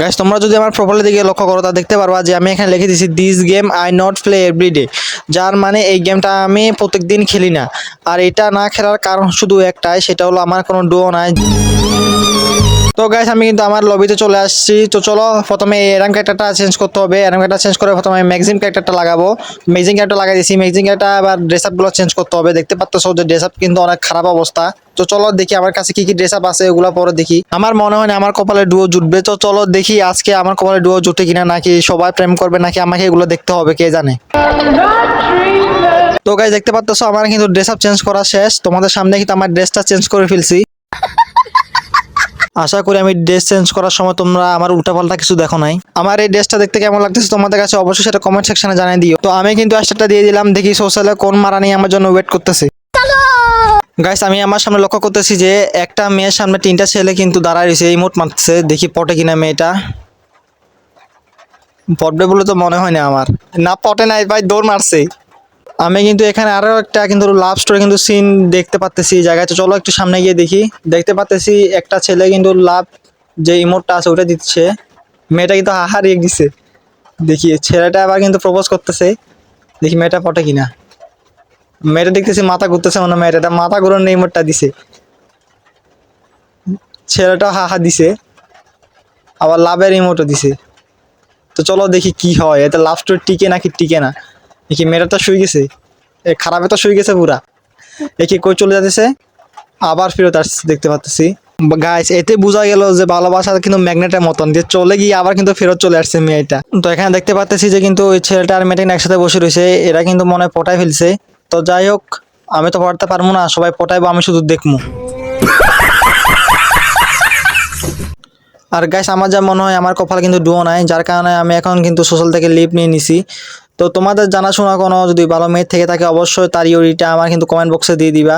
Guys তোমরা যদি আমার প্রোফাইলের দিকে লক্ষ্য করো, তা দেখতে পারবা যে আমি এখানে লিখে দিয়েছি this game I not play everyday যার মানে এই গেমটা আমি প্রত্যেকদিন খেলি না। আর এটা না খেলার কারণ শুধু একটাই, সেটা হলো আমার কোনো ডো নাই। তো গাইস আমি কিন্তু আমার লবিতে চলে আসছি। তো চলো, প্রথমে এরাম ক্যারেক্টারটা চেঞ্জ করতে হবে। এরাম ক্যারেক্টার চেঞ্জ করে প্রথমে ম্যাগজিম ক্যারেক্টারটা লাগাবো। ম্যাগজিম ক্যারেক্টার লাগাই দিয়েছি ম্যাগজিম ক্যারেক্টার আবার ড্রেস আপগুলো চেঞ্জ করতে হবে। দেখতে পাচ্ছ যে ড্রেস আপ কিন্তু অনেক খারাপ অবস্থা। তো চলো, দেখি আমার কাছে কি কি ড্রেস আপ আছে ওগুলো পরে দেখি। আমার মনে হয় না আমার কপালে ডুয়ো জুটবে। তো চলো, দেখি আজকে আমার কপালে ডুয়ো জুটে কিনা, নাকি সবাই প্রেম করবে, নাকি আমাকে এগুলো দেখতে হবে, কে জানে? তো গাইজ দেখতে পাচ্ছ আমার কিন্তু ড্রেস আপ চেঞ্জ করা শেষ। তোমাদের সামনে কিন্তু আমার ড্রেসটা চেঞ্জ করে ফেলছি। আশা করি আমি ড্রেস চেঞ্জ করার সময় তোমরা আমার উল্টাপাল্টা কিছু দেখো নাই। আমার এই ড্রেসটা দেখতে কেমন লাগতেছে তোমাদের কাছে অবশ্যই সেটা কমেন্ট সেকশনে জানিয়ে দিও। তো আমি কিন্তু আসটা দিয়ে দিলাম, দেখি সোশ্যালে কোন মারা নিয়ে আমার জন্য ওয়েট করতেছে। গাইস আমি আমার সামনে লক্ষ্য করতেছি যে একটা মেয়ের সামনে তিনটা ছেলে কিন্তু দাঁড়ায় রয়েছে, এই মোট মারতেছে, দেখি পটে কিনা মেয়েটা। পটবে বলে তো মনে হয় না আমার। না, পটে নাই, ভাই, দৌড় মারছে। আমি কিন্তু এখানে আরও একটা কিন্তু লাভ স্টোরি কিন্তু সিন দেখতে পাচ্তেছি জায়গায়। তো চলো একটু সামনে গিয়ে দেখি। দেখতে পাচ্তেছি একটা ছেলে কিন্তু লাভ যে ইমোটটা আছে ওটা দিচ্ছে। মেয়েটা কিন্তু হাহা রেগে দিছে। দেখি, ছেলেটা আবার কিন্তু প্রপোজ করতেছে। দেখি মেয়েটা পটে কিনা। মেয়েটা দেখতেছি মাথা ঘুরতেছে মনে মেয়েটা। মাথা ঘুরানোর ইমোটটা দিছে। ছেলেটা হাহা দিছে। আবার লাভের ইমোটও দিছে। তো চলো দেখি কি হয়। এতে লাভ স্টোরি টিকে নাকি টিকে না। দেখি মেয়েটা তো শুয়ে গেছে? এ খারাপে তো শুয়ে গেছে পুরা। দেখি কই চলে যাচ্ছে আবার ফেরত আসছে দেখতে পাচ্ছি গাইস এতে বোঝা গেল যে ভালোবাসা কিন্তু ম্যাগনেটের মতন। যে চলে গিয়ে আবার কিন্তু ফেরত চলে আসছে মেয়েটা। তো এখানে দেখতে পাচ্ছি যে কিন্তু ওই ছেলেটা আর মেয়েটা একসাথে বসে রয়েছে। এরা কিন্তু মনে পটাই ফেলছে। তো যাই হোক, আমি তো পড়তে পারব না। সবাই পটাইবো, আমি শুধু দেখব। আর গাইস আমার যা মনে হয়, আমার কপাল কিন্তু ডুও নাই। যার কারণে আমি এখন কিন্তু সোশ্যাল থেকে লিভ নিয়ে নিছি। তো তোমাদের জানাশোনা কোনো যদি ভালো মেয়ে থেকে থাকে, অবশ্যই তার ইউরিটা আমার কিন্তু কমেন্ট বক্সে দিয়ে দিবা।